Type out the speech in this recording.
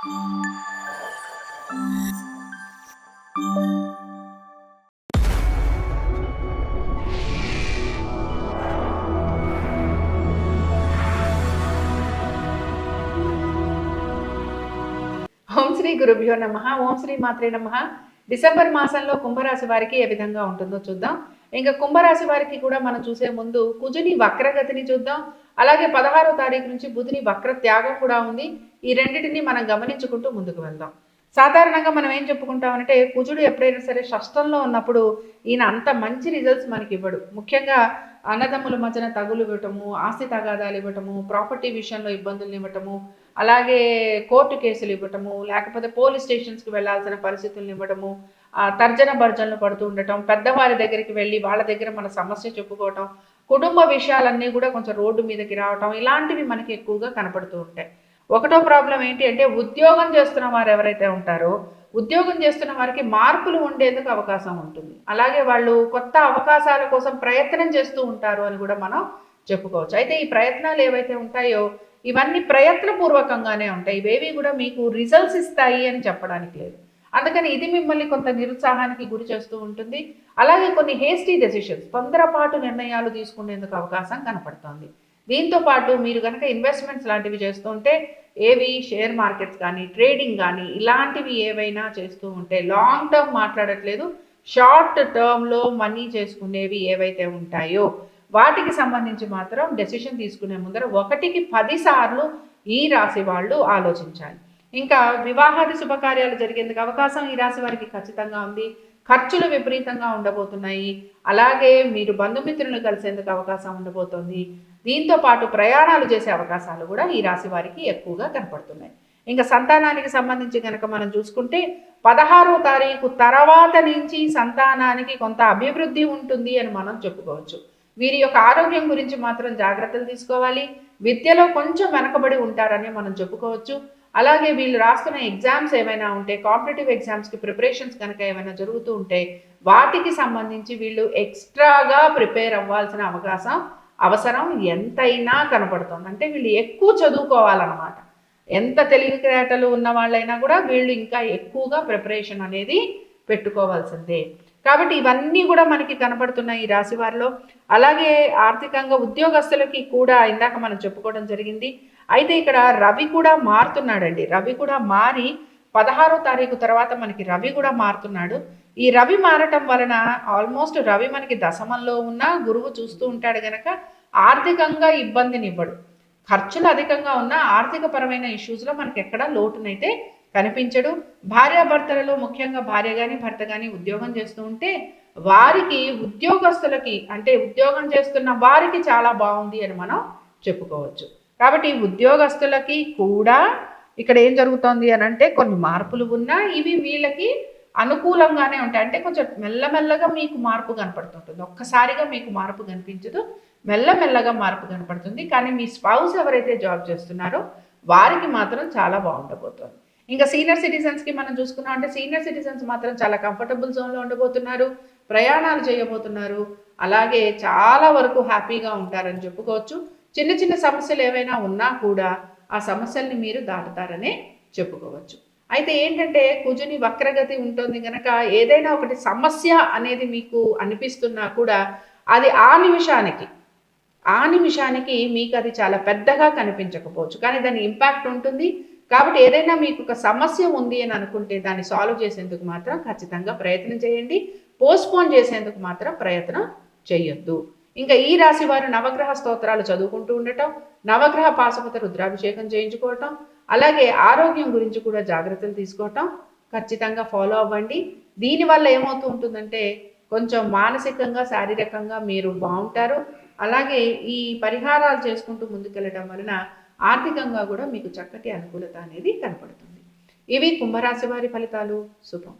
ఓం శ్రీ గురుభ్యో నమ ఓం శ్రీ మాత్రే నమ. డిసెంబర్ మాసంలో కుంభరాశి వారికి ఏ విధంగా ఉంటుందో చూద్దాం. ఇంకా కుంభరాశి వారికి కూడా మనం చూసే ముందు కుజుని వక్రగతిని చూద్దాం. అలాగే పదహారో తారీఖు నుంచి బుధుని వక్ర త్యాగం కూడా ఉంది. ఈ రెండింటిని మనం గమనించుకుంటూ ముందుకు వెళ్దాం. సాధారణంగా మనం ఏం చెప్పుకుంటామంటే కుజుడు ఎప్పుడైనా సరే షష్టంలో ఉన్నప్పుడు ఈయన అంత మంచి రిజల్ట్స్ మనకి ఇవ్వడు. ముఖ్యంగా అన్నదమ్ముల మధ్యన తగులు ఇవ్వటము ఆస్తి తగాదాలు ఇవ్వటము ప్రాపర్టీ విషయంలో ఇబ్బందులు ఇవ్వటము అలాగే కోర్టు కేసులు ఇవ్వటము లేకపోతే పోలీస్ స్టేషన్స్కి వెళ్ళాల్సిన పరిస్థితులను ఇవ్వటము తర్జన భర్జనలు పడుతూ ఉండటం పెద్దవారి దగ్గరికి వెళ్ళి వాళ్ళ దగ్గర మన సమస్య చెప్పుకోవటం కుటుంబ విషయాలన్నీ కూడా కొంచెం రోడ్డు మీదకి రావటం ఇలాంటివి మనకి ఎక్కువగా కనపడుతూ ఉంటాయి. ఒకటో ప్రాబ్లం ఏంటి అంటే ఉద్యోగం చేస్తున్న వారు ఎవరైతే ఉంటారో ఉద్యోగం చేస్తున్న వారికి మార్పులు ఉండేందుకు అవకాశం ఉంటుంది. అలాగే వాళ్ళు కొత్త అవకాశాల కోసం ప్రయత్నం చేస్తూ ఉంటారు అని కూడా మనం చెప్పుకోవచ్చు. అయితే ఈ ప్రయత్నాలు ఏవైతే ఉంటాయో ఇవన్నీ ప్రయత్నపూర్వకంగానే ఉంటాయి. ఇవేవి కూడా మీకు రిజల్ట్స్ ఇస్తాయి అని చెప్పడానికి లేదు. అందుకని ఇది మిమ్మల్ని కొంత నిరుత్సాహానికి గురి చేస్తూ ఉంటుంది. అలాగే కొన్ని హేస్టీ డెసిషన్స్ తొందరపాటు నిర్ణయాలు తీసుకునేందుకు అవకాశం కనపడుతోంది. దీంతో పాటు మీరు కనుక ఇన్వెస్ట్మెంట్స్ లాంటివి చేస్తుంటే ఏవి? షేర్ మార్కెట్స్ కానీ ట్రేడింగ్ కానీ ఇలాంటివి ఏవైనా చేస్తూ ఉంటే లాంగ్ టర్మ్ మాట్లాడట్లేదు. షార్ట్ టర్మ్లో మనీ చేసుకునేవి ఏవైతే ఉంటాయో వాటికి సంబంధించి మాత్రం డెసిషన్ తీసుకునే ముందర ఒకటికి పదిసార్లు ఈ రాశి వాళ్ళు ఆలోచించాలి. ఇంకా వివాహాది శుభకార్యాలు జరిగేందుకు అవకాశం ఈ రాశి వారికి ఖచ్చితంగా ఉంది. ఖర్చులు విపరీతంగా ఉండబోతున్నాయి. అలాగే మీరు బంధుమిత్రులను కలిసేందుకు అవకాశం ఉండబోతోంది. దీంతో పాటు ప్రయాణాలు చేసే అవకాశాలు కూడా ఈ రాశి వారికి ఎక్కువగా కనపడుతున్నాయి. ఇంకా సంతానానికి సంబంధించి కనుక మనం చూసుకుంటే పదహారో తారీఖు తర్వాత నుంచి సంతానానికి కొంత అభివృద్ధి ఉంటుంది అని మనం చెప్పుకోవచ్చు. వీరి యొక్క ఆరోగ్యం గురించి మాత్రం జాగ్రత్తలు తీసుకోవాలి. విద్యలో కొంచెం వెనకబడి ఉంటారని మనం చెప్పుకోవచ్చు. అలాగే వీళ్ళు రాస్తున్న ఎగ్జామ్స్ ఏమైనా ఉంటే కాంపిటేటివ్ ఎగ్జామ్స్కి ప్రిపరేషన్స్ కనుక ఏమైనా జరుగుతూ ఉంటే వాటికి సంబంధించి వీళ్ళు ఎక్స్ట్రాగా ప్రిపేర్ అవ్వాల్సిన అవకాశం అవసరం ఎంతైనా కనపడుతుంది. అంటే వీళ్ళు ఎక్కువ చదువుకోవాలన్నమాట. ఎంత తెలివి తెలివితేటలు ఉన్న వాళ్ళైనా కూడా వీళ్ళు ఇంకా ఎక్కువగా ప్రిపరేషన్ అనేది పెట్టుకోవాల్సిందే. కాబట్టి ఇవన్నీ కూడా మనకి కనపడుతున్నాయి ఈ రాశి వారిలో. అలాగే ఆర్థికంగా ఉద్యోగస్తులకి కూడా ఇందాక మనం చెప్పుకోవడం జరిగింది. అయితే ఇక్కడ రవి కూడా మారుతున్నాడండి. రవి కూడా మారి పదహారో తారీఖు తర్వాత మనకి రవి కూడా మారుతున్నాడు. ఈ రవి మారటం వలన ఆల్మోస్ట్ రవి మనకి దశమంలో ఉన్న గురువు చూస్తూ ఉంటాడు గనక ఆర్థికంగా ఇబ్బందిని ఇవ్వడు ఖర్చులు అధికంగా ఉన్న ఆర్థిక పరమైన ఇష్యూస్లో మనకి ఎక్కడా లోటునైతే కనిపించడు. భార్యాభర్తలలో ముఖ్యంగా భార్య కానీ భర్త కానీ ఉద్యోగం చేస్తూ ఉంటే వారికి ఉద్యోగస్తులకి అంటే ఉద్యోగం చేస్తున్న వారికి చాలా బాగుంది అని మనం చెప్పుకోవచ్చు. కాబట్టి ఉద్యోగస్తులకి కూడా ఇక్కడ ఏం జరుగుతోంది అని అంటే కొన్ని మార్పులు ఉన్నా ఇవి వీళ్ళకి అనుకూలంగానే ఉంటాయి. అంటే కొంచెం మెల్లమెల్లగా మీకు మార్పు కనపడుతుంటుంది. ఒక్కసారిగా మీకు మార్పు కనిపించదు. మెల్లమెల్లగా మార్పు కనపడుతుంది. కానీ మీ స్పౌస్ ఎవరైతే జాబ్ చేస్తున్నారో వారికి మాత్రం చాలా బాగుండబోతోంది. ఇంకా సీనియర్ సిటిజన్స్కి మనం చూసుకున్నాం అంటే సీనియర్ సిటిజన్స్ మాత్రం చాలా కంఫర్టబుల్ జోన్లో ఉండబోతున్నారు ప్రయాణాలు చేయబోతున్నారు. అలాగే చాలా వరకు హ్యాపీగా ఉంటారని చెప్పుకోవచ్చు. చిన్న చిన్న సమస్యలు ఏవైనా ఉన్నా కూడా ఆ సమస్యల్ని మీరు దాటుతారనే చెప్పుకోవచ్చు. అయితే ఏంటంటే కుజుని వక్రగతి ఉంటుంది కనుక ఏదైనా ఒకటి సమస్య అనేది మీకు అనిపిస్తున్నా కూడా అది ఆ నిమిషానికి ఆ నిమిషానికి మీకు అది చాలా పెద్దగా కనిపించకపోవచ్చు. కానీ దాని ఇంపాక్ట్ ఉంటుంది. కాబట్టి ఏదైనా మీకు ఒక సమస్య ఉంది అని అనుకుంటే దాన్ని సాల్వ్ చేసేందుకు మాత్రం ఖచ్చితంగా ప్రయత్నం చేయండి. పోస్ట్పోన్ చేసేందుకు మాత్రం ప్రయత్నం చేయొద్దు. ఇంకా ఈ రాశి వారు నవగ్రహ స్తోత్రాలు చదువుకుంటూ ఉండటం నవగ్రహ పాశుపత రుద్రాభిషేకం చేయించుకోవటం అలాగే ఆరోగ్యం గురించి కూడా జాగ్రత్తలు తీసుకోవటం ఖచ్చితంగా ఫాలో అవ్వండి. దీనివల్ల ఏమవుతూ ఉంటుందంటే కొంచెం మానసికంగా శారీరకంగా మీరు బాగుంటారు. అలాగే ఈ పరిహారాలు చేసుకుంటూ ముందుకెళ్ళడం వలన ఆర్థికంగా కూడా మీకు చక్కటి అనుకూలత అనేది కనపడుతుంది. ఇవి కుంభరాశి వారి ఫలితాలు. శుభం.